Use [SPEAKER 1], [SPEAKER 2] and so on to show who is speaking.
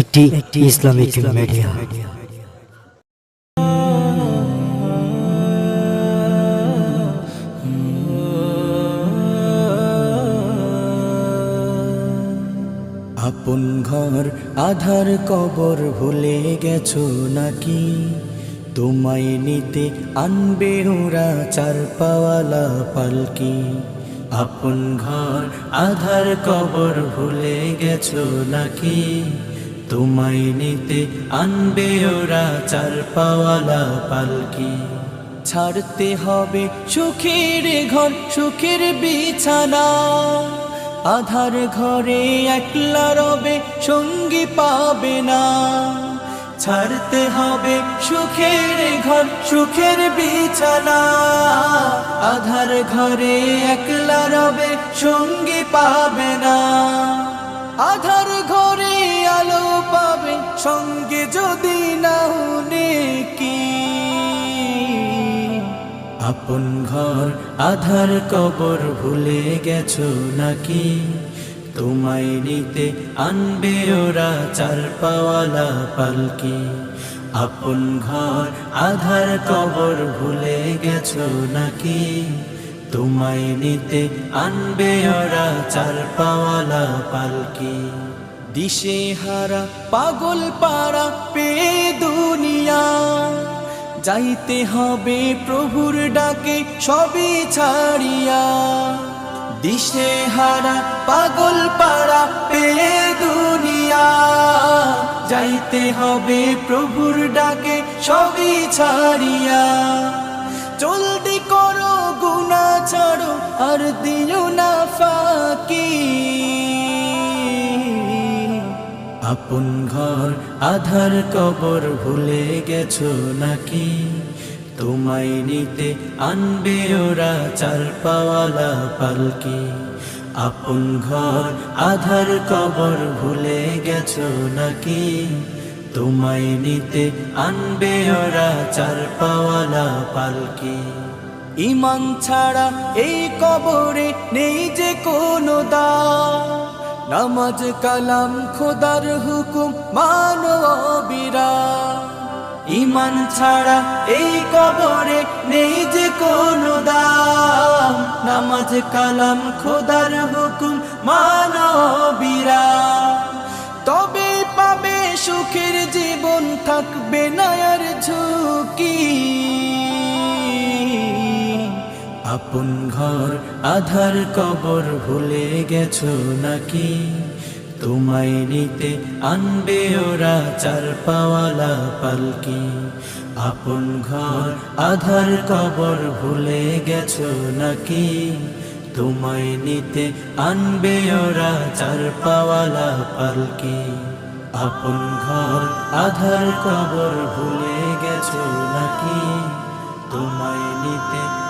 [SPEAKER 1] একটি Islamic media
[SPEAKER 2] আপন ঘর, আধার কবর ভুলে গেছো নাকি? তোমায় নিতে আনবে ওরা চার পাওয়ালা পালকি। আপন ঘর, আধার কবর ভুলে গেছো নাকি? তোমায় নিতে আনবে ওরা চার পাওয়ালা পালকি। ছাড়তে হবে সুখের ঘর, সুখের বিছানা। আধার ঘরে একলা রবে, সঙ্গী পাবে না। ছাড়তে হবে সুখের ঘর, সুখের বিছানা। আধার ঘরে একলা রবে, সঙ্গী পাবে না। আধার সঙ্গে যদি না কি? আপন ঘর, আধার কবর ভুলে গেছো নাকি? তোমায় নিতে আনবে ওরা চার পাওয়ালা পালকি। আপন ঘর, আধার কবর ভুলে গেছো নাকি? তোমায় নিতে আনবে ওরা চার পাওয়ালা পালকি। দিশে হারা পাগল পাড়া পে দুনিয়া। যাইতে হবে প্রভুর ডাকে, সবই ছাড়িয়া। দিশে হারা পাগল পাড়া পে দুনিয়া। যাইতে হবে প্রভুর ডাকে, সবই ছাড়িয়া। আপন ঘর, আধার কবর ভুলে গেছো নাকি? তোমায় নিতে আনবে ওরা চার পাওয়ালা পালকি। আপন ঘর, আধার কবর ভুলে গেছো নাকি? তোমায় নিতে আনবে ওরা চার পাওয়ালা পালকি। ইমান ছাড়া এই কবরে নেই যে কোনো দা নামাজ কালাম খোদার হুকুম মানো বিরা। ইমান ছাড়া এই কবরে নেই যে কোনো দাম। নামাজ কালাম খোদার হুকুম মানো বিরা। তবে পাবে সুখের জীবন থাকবে না আপন ঘর, আধার কবর ভুলে গেছো নাকি? তোমায় নিতে আনবে ওরা চার পাওয়ালা পালকি। আপন ঘর, আধার কবর ভুলে গেছো নাকি? তোমায় নিতে আনবে ওরা চার পাওয়ালা পালকি। আপন ঘর, আধার কবর ভুলে গেছো নাকি? তোমায় নিতে